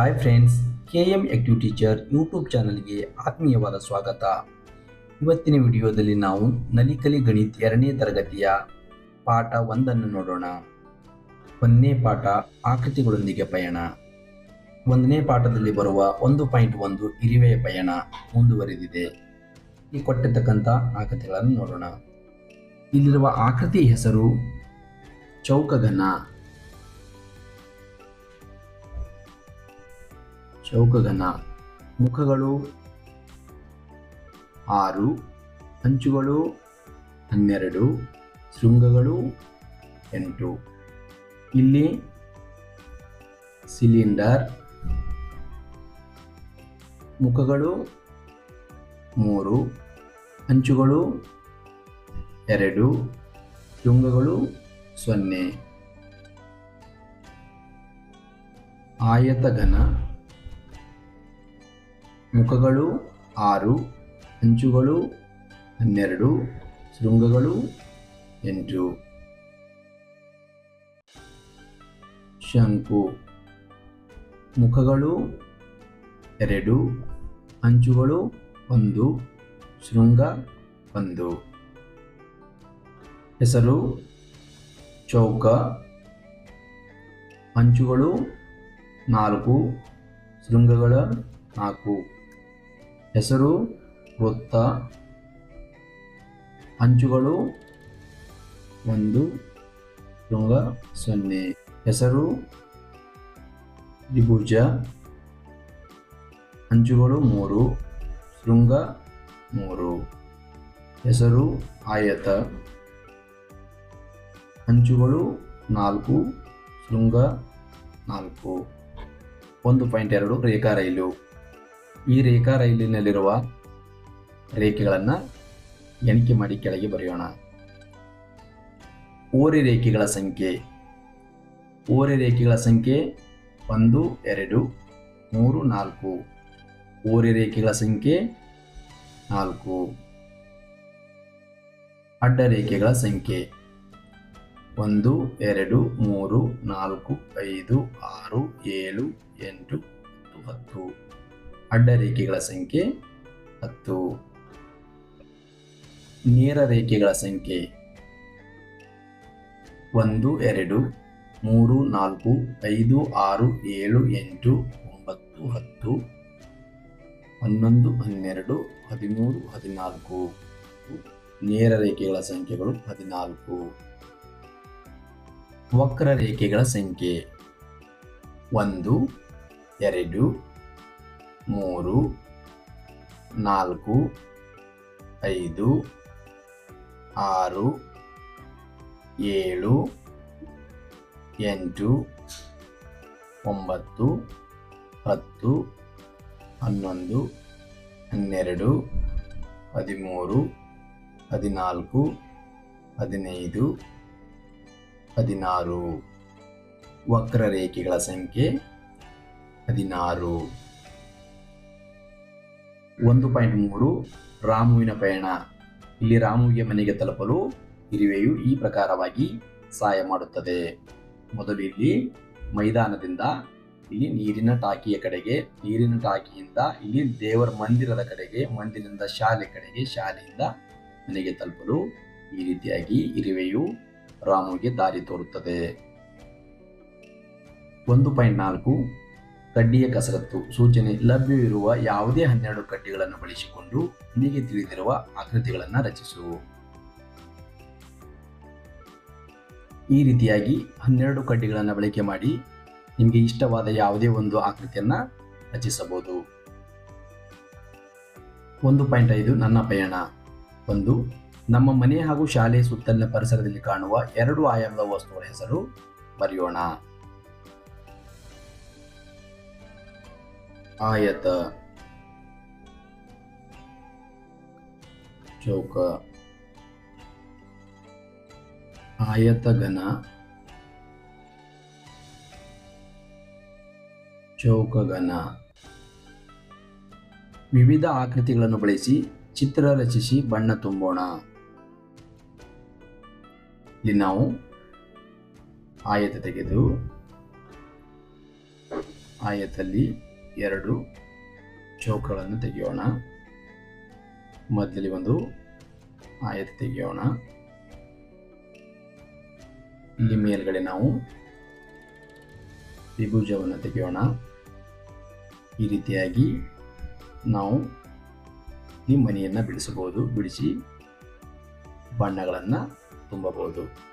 Hi friends K M active teacher YouTube ಚಾನಲ್ಗೆ ಆತ್ಮೀಯವಾದ ಸ್ವಾಗತ. ಇವತ್ತಿನ ವಿಡಿಯೋದಲ್ಲಿ ನಾವು ನಲಿಕಲಿ ಗಣಿತ್ ಎರಡನೇ ತರಗತಿಯ ಪಾಠ ಒಂದನ್ನು ನೋಡೋಣ. ಒಂದನೇ ಪಾಠ ಆಕೃತಿಗಳೊಂದಿಗೆ ಪಯಣ. ಒಂದನೇ ಪಾಠದಲ್ಲಿ ಬರುವ ಒಂದು ಪಾಯಿಂಟ್ ಒಂದು ಇರಿವೆಯ ಪಯಣ ಮುಂದುವರೆದಿದೆ. ಈ ಕೊಟ್ಟಿರ್ತಕ್ಕಂಥ ಆಕೃತಿಗಳನ್ನು ನೋಡೋಣ. ಇಲ್ಲಿರುವ ಆಕೃತಿ ಹೆಸರು ಚೌಕಘನ ಚೌಕಘನ ಮುಖಗಳು ಆರು, ಅಂಚುಗಳು ಹನ್ನೆರಡು, ಶೃಂಗಗಳು ಎಂಟು. ಇಲ್ಲಿ ಸಿಲಿಂಡರ್, ಮುಖಗಳು ಮೂರು, ಅಂಚುಗಳು ಎರಡು, ಶೃಂಗಗಳು ಸೊನ್ನೆ. ಆಯತಘನ ಮುಖಗಳು ಆರು, ಅಂಚುಗಳು ಹನ್ನೆರಡು, ಶೃಂಗಗಳು ಎಂಟು. ಶಂಕು. ಮುಖಗಳು ಎರಡು, ಅಂಚುಗಳು ಒಂದು, ಶೃಂಗ ಒಂದು. ಹೆಸರು ಚೌಕ. ಅಂಚುಗಳು ನಾಲ್ಕು, ಶೃಂಗಗಳ ನಾಲ್ಕು. ಹೆಸರು, ವೃತ್ತ, ಅಂಚುಗಳು, ಒಂದು, ಶೃಂಗ, ಸೊನ್ನೆ. ಹೆಸರು, ತ್ರಿಭುಜ, ಅಂಚುಗಳು, ಮೂರು, ಶೃಂಗ, ಮೂರು. ಹೆಸರು, ಆಯತ. ಅಂಚುಗಳು, ನಾಲ್ಕು, ಶೃಂಗ, ನಾಲ್ಕು. ಒಂದು ಪಾಯಿಂಟ್ ಎರಡು, ರೇಖಾ ರೈಲು. ಈ ರೇಖಾ ರೈಲಿನಲ್ಲಿರುವ ರೇಖೆಗಳನ್ನು ಎಣಿಕೆ ಮಾಡಿ ಕೆಳಗೆ ಬರೆಯೋಣ. ಓರೆ ರೇಖೆಗಳ ಸಂಖ್ಯೆ. ಓರೆ ರೇಖೆಗಳ ಸಂಖ್ಯೆ ಒಂದು, ಎರಡು, ಮೂರು, ನಾಲ್ಕು. ಓರೆ ರೇಖೆಗಳ ಸಂಖ್ಯೆ ನಾಲ್ಕು. ಅಡ್ಡ ರೇಖೆಗಳ ಸಂಖ್ಯೆ ಒಂದು, ಎರಡು, ಮೂರು, ನಾಲ್ಕು, ಐದು, ಆರು, ಏಳು, ಎಂಟು, ಹತ್ತು. ಅಡ್ಡ ರೇಖೆಗಳ ಸಂಖ್ಯೆ ಹತ್ತು ನೇರ ರೇಖೆಗಳ ಸಂಖ್ಯೆ ಒಂದು, ಎರಡು, ಮೂರು, ನಾಲ್ಕು, ಐದು, ಆರು, ಏಳು, ಎಂಟು, ಒಂಬತ್ತು, ಹತ್ತು, ಹನ್ನೊಂದು, ಹನ್ನೆರಡು, ಹದಿಮೂರು, ಹದಿನಾಲ್ಕು, ನೇರ ರೇಖೆಗಳ ಸಂಖ್ಯೆಗಳು ಹದಿನಾಲ್ಕು ವಕ್ರರೇಖೆಗಳ ಸಂಖ್ಯೆ ಒಂದು, ಎರಡು ಮೂರು, ನಾಲ್ಕು, ಐದು, ಆರು, ಏಳು, ಎಂಟು, ಒಂಬತ್ತು, ಹತ್ತು, ಹನ್ನೊಂದು, ಹನ್ನೆರಡು, ಹದಿಮೂರು, ಹದಿನಾಲ್ಕು, ಹದಿನೈದು, ಹದಿನಾರು. ವಕ್ರರೇಖೆಗಳ ಸಂಖ್ಯೆ ಹದಿನಾರು. ಒಂದು ಪಾಯಿಂಟ್ ಮೂರು ರಾಮುವಿನ ಪಯಣ. ಇಲ್ಲಿ ರಾಮುವಿಗೆ ಮನೆಗೆ ತಲುಪಲು ಇರುವೆಯು ಈ ಪ್ರಕಾರವಾಗಿ ಸಹಾಯ ಮಾಡುತ್ತದೆ. ಮೊದಲು ಇಲ್ಲಿ ಮೈದಾನದಿಂದ ಇಲ್ಲಿ ನೀರಿನ ಟಾಕಿಯ ಕಡೆಗೆ, ನೀರಿನ ಟಾಕಿಯಿಂದ ಇಲ್ಲಿ ದೇವರ ಮಂದಿರದ ಕಡೆಗೆ ಮಂದಿರದಿಂದ ಶಾಲೆ ಕಡೆಗೆ, ಶಾಲೆಯಿಂದ ಮನೆಗೆ ತಲುಪಲು ಈ ರೀತಿಯಾಗಿ ಇರುವೆಯು ರಾಮುವಿಗೆ ದಾರಿ ತೋರುತ್ತದೆ. ಒಂದು ಪಾಯಿಂಟ್ ನಾಲ್ಕು ಕಡ್ಡಿಯ ಕಸರತ್ತು, ಸೂಚನೆ ಲಭ್ಯವಿರುವ ಯಾವುದೇ ಹನ್ನೆರಡು ಕಡ್ಡಿಗಳನ್ನು ಬಳಸಿಕೊಂಡು ನಿಮಗೆ ತಿಳಿದಿರುವ ಆಕೃತಿಗಳನ್ನು ರಚಿಸು. ಈ ರೀತಿಯಾಗಿ ಹನ್ನೆರಡು ಕಡ್ಡಿಗಳನ್ನು ಬಳಕೆ ಮಾಡಿ ನಿಮಗೆ ಇಷ್ಟವಾದ ಯಾವುದೇ ಒಂದು ಆಕೃತಿಯನ್ನು ರಚಿಸಬಹುದು. ಒಂದು ಪಾಯಿಂಟ್ ಐದು, ನನ್ನ ಪಯಣ. ಒಂದು, ನಮ್ಮ ಮನೆ ಹಾಗೂ ಶಾಲೆ ಸುತ್ತಲಿನ ಪರಿಸರದಲ್ಲಿ ಕಾಣುವ ಎರಡು ಆಯಾಮದ ವಸ್ತುಗಳ ಹೆಸರು ಬರೆಯೋಣ. ಆಯತ ಚೌಕ. ಆಯತಘನ ಚೌಕಘನ. ವಿವಿಧ ಆಕೃತಿಗಳನ್ನು ಬಳಸಿ ಚಿತ್ರ ರಚಿಸಿ ಬಣ್ಣ ತುಂಬೋಣ. ಇಲ್ಲಿ ನಾವು ಆಯತ ತೆಗೆದು ಆಯತಲ್ಲಿ ಎರಡು ಚೌಕಗಳನ್ನು ತೆಗೆಯೋಣ. ಮೊದಲಲ್ಲಿ ಒಂದು ಆಯತ ತೆಗೆಯೋಣ. ಇಲ್ಲಿ ಮೇಲ್ಗಡೆ ನಾವು ತ್ರಿಭುಜವನ್ನು ತೆಗೆಯೋಣ. ಈ ರೀತಿಯಾಗಿ ನಾವು ಈ ಮನೆಯನ್ನು ಬಿಡಿಸಬಹುದು, ಬಿಡಿಸಿ ಬಣ್ಣಗಳನ್ನು ತುಂಬಬಹುದು.